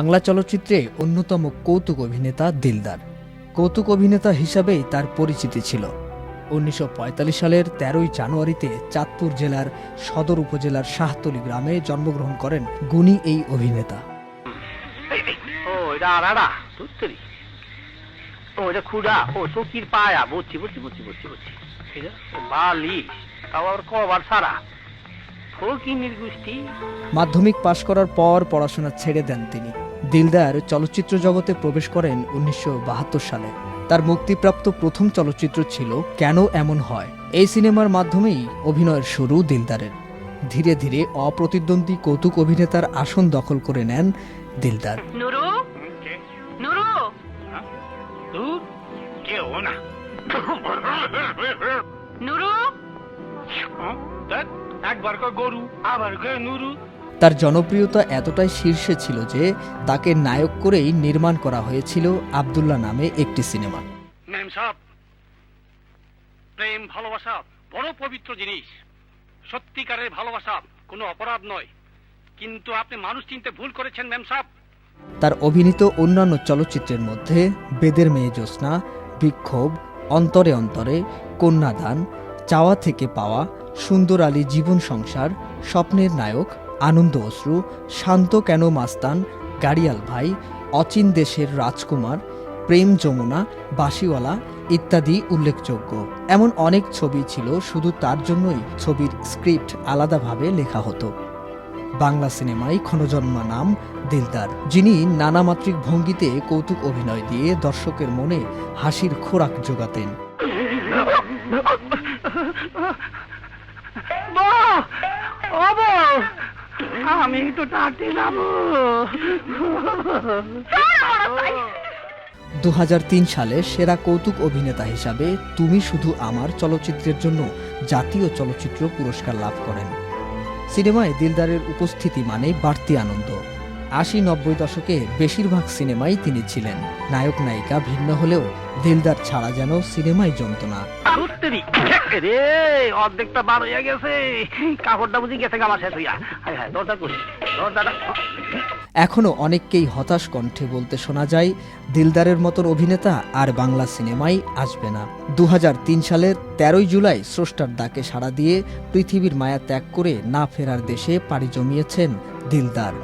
বাংলা চলচ্চিত্রে অন্যতম কৌতুক অভিনেতা দিলদার। কৌতুক অভিনেতা হিসাবেই তার পরিচিতি ছিল। উনিশশো সালের তেরোই জানুয়ারিতে চাঁদপুর জেলার সদর উপজেলার শাহতলী গ্রামে জন্মগ্রহণ করেন গুণী এই অভিনেতা। মাধ্যমিক পাশ করার পর পড়াশোনা ছেড়ে দেন তিনি। দিলদার চলচ্চিত্র জগতে প্রবেশ করেন উনিশশো বাহাত্তর সালে। তার মুক্তিপ্রাপ্ত প্রথম চলচ্চিত্র ছিল কেন এমন হয়? এই সিনেমার মাধ্যমেই অভিনয়ের শুরু দিলদারের। ধীরে ধীরে অপ্রতিদ্বন্দ্বী কৌতুক অভিনেতার আসন দখল করে নেন দিলদার। না। নুরু? একবার গরু আবার নুরু। তার জনপ্রিয়তা এতটাই শীর্ষে ছিল যে তাকে নায়ক করেই নির্মাণ করা হয়েছিল আবদুল্লাহ নামে একটি সিনেমা। প্রেম ভালোবাসা বড় পবিত্র জিনিস। সত্যিকারের ভালোবাসা কোনো অপরাধ নয়। কিন্তু আপনি মানুষ চিনতে ভুল করেছেন ম্যাম সাহেব তার অভিনীত অন্যান্য চলচ্চিত্রের মধ্যে বেদের মেয়ে জ্যোৎস্না বিক্ষোভ অন্তরে অন্তরে কন্যাদান চাওয়া থেকে পাওয়া সুন্দর আলী জীবন সংসার স্বপ্নের নায়ক আনন্দ অশ্রু, শান্ত কেন মাস্তান, গাড়িয়াল ভাই, অচিন দেশের রাজকুমার, প্রেম যমুনা বাসিওয়ালা ইত্যাদি উল্লেখযোগ্য। এমন অনেক ছবি ছিল, শুধু তার জন্যই ছবির স্ক্রিপ্ট আলাদাভাবে লেখা হতো। বাংলা সিনেমায় ক্ষণজন্মা নাম দিলদার, যিনি নানামাত্রিক ভঙ্গিতে কৌতুক অভিনয় দিয়ে দর্শকের মনে হাসির খোরাক যোগাতেন আমি একটু টাটে যাব। দু সালে সেরা কৌতুক অভিনেতা হিসাবে তুমি শুধু আমার চলচ্চিত্রের জন্য জাতীয় চলচ্চিত্র পুরস্কার লাভ করেন। সিনেমায় দিলদারের উপস্থিতি মানে বাড়তি আনন্দ। আশি নব্বই দশকে বেশিরভাগ সিনেমাই তিনি ছিলেন। নায়ক নায়িকা ভিন্ন হলেও দিলদার ছাড়া যেন সিনেমায় জমত না। সত্যি? রে অর্ধেকটা বার হইয়া গেছে। কাপড়টা বুঝি গেছে গামা শেষ হইয়া। দরজা করি দরজাটা এখনও অনেককেই হতাশ কণ্ঠে বলতে শোনা যায় দিলদারের মতন অভিনেতা আর বাংলা সিনেমায় আসবে না। দু হাজার তিন সালের তেরোই জুলাই স্রষ্টার ডাকে সাড়া দিয়ে পৃথিবীর মায়া ত্যাগ করে না ফেরার দেশে পাড়ি জমিয়েছেন দিলদার।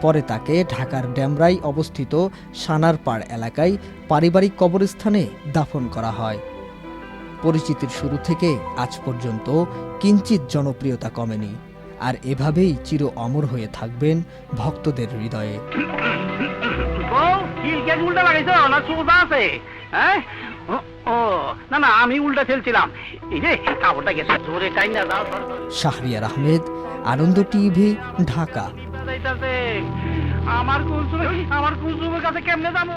পরে তাকে ঢাকার ড্যামরাই অবস্থিত সানারপাড় এলাকায় পারিবারিক কবরস্থানে দাফন করা হয়। পরিচিতির শুরু থেকে আজ পর্যন্ত কিঞ্চিত জনপ্রিয়তা কমেনি আর এভাবেই চির অমর হয়ে থাকবেন ভক্তদের হৃদয়ে। শাহরিয়ার আহমেদ আনন্দ টিভি ঢাকা। যাইতাছে। আমার কুলসুমের আমার কুলসুমের কাছে কেমনে যাব